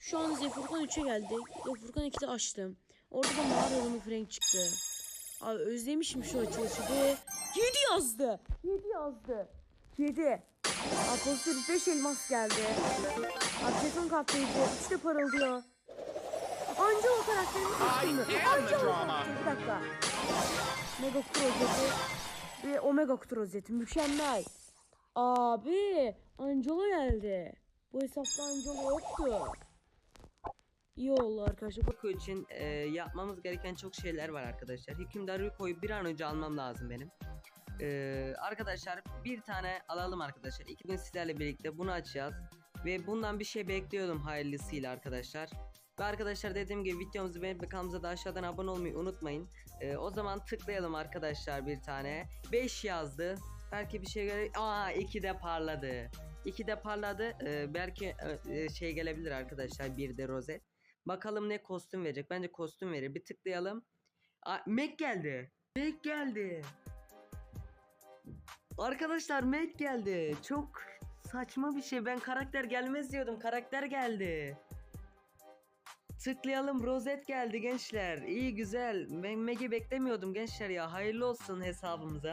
Şu an Zefurkan 3'e geldik. Zefurkan 2'de açtım. Orada da mağara adamı Frank çıktı. Abi özlemişim şu açılışı be. 7 yazdı. 7 yazdı. 7. Apostol 5 elmas geldi. Abi jeton kaptaydı. 3 de parıldıyor. Angelo karakterini seçtim mi? I am the Angelo drama. karakteri. Bir dakika. Mega Kutu rozeti ve Omega Kutu rozeti. Mükemmel. Abi Angelo geldi. Bu hesapta Angelo yoktu. İyi oldu arkadaşlar. Rico için e, yapmamız gereken çok şeyler var arkadaşlar. Hükümdar Rico'yu bir an önce almam lazım benim. E, arkadaşlar bir tane alalım arkadaşlar. İki gün sizlerle birlikte bunu açacağız. Ve bundan bir şey bekliyordum hayırlısıyla arkadaşlar. Ve arkadaşlar dediğim gibi videomuzu beğenip kanalımıza da aşağıdan abone olmayı unutmayın. E, o zaman tıklayalım arkadaşlar bir tane. 5 yazdı. Belki bir şey göre... Aa 2 de parladı. 2 de parladı. E, belki e, şey gelebilir arkadaşlar. Bir de rozet. Bakalım ne kostüm verecek. Bence kostüm verir. Bir tıklayalım. Aa, Mac geldi. Mac geldi. Arkadaşlar Mac geldi. Çok saçma bir şey. Ben karakter gelmez diyordum. Karakter geldi. Tıklayalım. Rozet geldi gençler. İyi güzel. Ben Mac'i beklemiyordum gençler ya. Hayırlı olsun hesabımıza.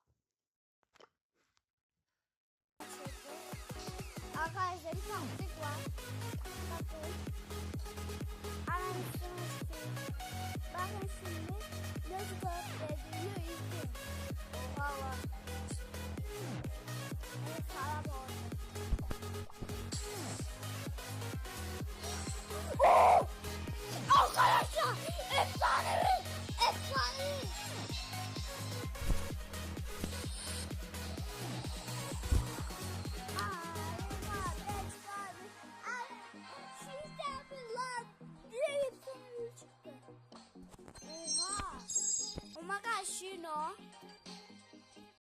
Arkadaşlar bir taktik var. Bakın. 干虚呢？